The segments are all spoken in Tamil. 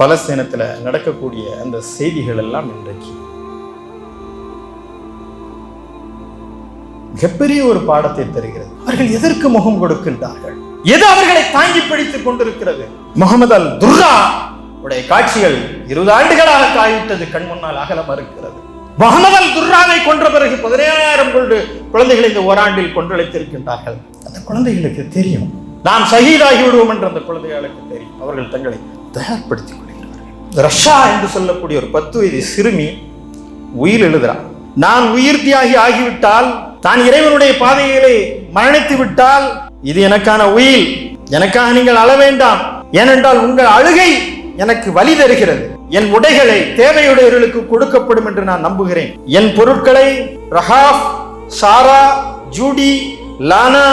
பலஸ்தீனத்தில் நடக்கக்கூடிய அந்த செய்திகள் எல்லாம் இன்றைக்கு. மிகப்பெரிய ஒரு பாடத்தை தருகிறது. அவர்கள் எதற்கு முகம் கொடுக்கின்றார்கள்? எது அவர்களை தாங்கி பிடித்துக் கொண்டிருக்கிறது? முகமது அல் துர்ரா உடைய காட்சிகள் இருபது ஆண்டுகளாக காய்விட்டது கண் முன்னால் அகல மறுக்கிறது. முகமது அல் துர்ராவை கொன்ற பிறகு பதினேழாயிரம் கொண்டு குழந்தைகளை இந்த ஓராண்டில் கொன்றழைத்திருக்கின்றார்கள் அந்த குழந்தைகளுக்கு தெரியும். நாம் சகிதாகி விடுவோம் என்று அந்த குழந்தைகளுக்கு தெரியும். அவர்கள் தங்களை தயார்படுத்திக் ரஷ்ஷா என்று சொல்லக்கூடிய ஒரு பத்து வயது சிறுமி உயிர் எழுதுறான் நான் உயிர் தியாகி ஆகிவிட்டால் தான் இறைவனுடைய பாதையிலே மரணித்து விட்டால் இது எனக்கான உயில். எனக்காக நீங்கள் அழ வேண்டாம். ஏனென்றால் உங்கள் அழுகை எனக்கு வழி தருகிறது. என் உடைகளை தேவையுடையவர்களுக்கு கொடுக்கப்படும் என்று நான் நம்புகிறேன். என் பொருட்களை ரஹாப் சாரா ஜூடி லானா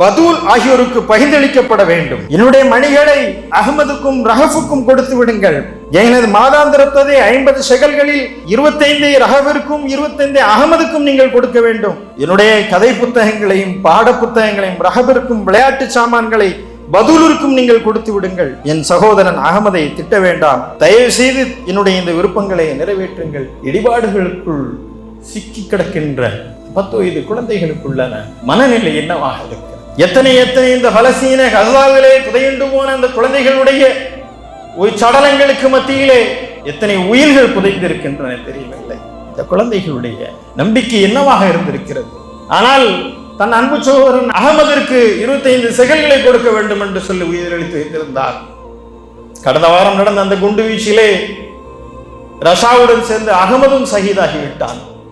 பதூல் ஆகியோருக்கு பகிர்ந்தளிக்கப்பட வேண்டும். என்னுடைய மணிகளை அகமதுக்கும் ரஹஃபுக்கும் கொடுத்து விடுங்கள். எனது மாதாந்திரத்ததை ஐம்பது செகல்களில் இருபத்தைந்து ரஹவிற்கும் இருபத்தைந்து அகமதுக்கும் நீங்கள் கொடுக்க வேண்டும். என்னுடைய கதை புத்தகங்களையும் பாட புத்தகங்களையும் ரஹபிற்கும் விளையாட்டு சாமான்களை பதூலிற்கும் நீங்கள் கொடுத்து விடுங்கள். என் சகோதரன் அகமதை திட்ட வேண்டாம். தயவு செய்து என்னுடைய இந்த விருப்பங்களை நிறைவேற்றுங்கள். இடிபாடுகளுக்குள் சிக்கி கிடக்கின்ற பத்து வயது குழந்தைகளுக்குள்ளன மனநிலை என்னவாக இருக்கிறது எத்தனை எத்தனை இந்த பலசீன கசாவிலே புதையுண்டு போன அந்த குழந்தைகளுடைய சடலங்களுக்கு மத்தியிலே எத்தனை உயிர்கள் புதைந்திருக்கின்றன தெரியவில்லை. இந்த குழந்தைகளுடைய நம்பிக்கை என்னவாக இருந்திருக்கிறது? ஆனால் தன் அன்பு சகோதரன் அகமதிற்கு இருபத்தைந்து செகல்களை கொடுக்க வேண்டும் என்று சொல்லி உயிரிழத்து வைத்திருந்தார். கடந்த வாரம் நடந்த அந்த குண்டு வீச்சிலே ரஷாவுடன் சேர்ந்து அகமதும் சகிதாகிவிட்டான்.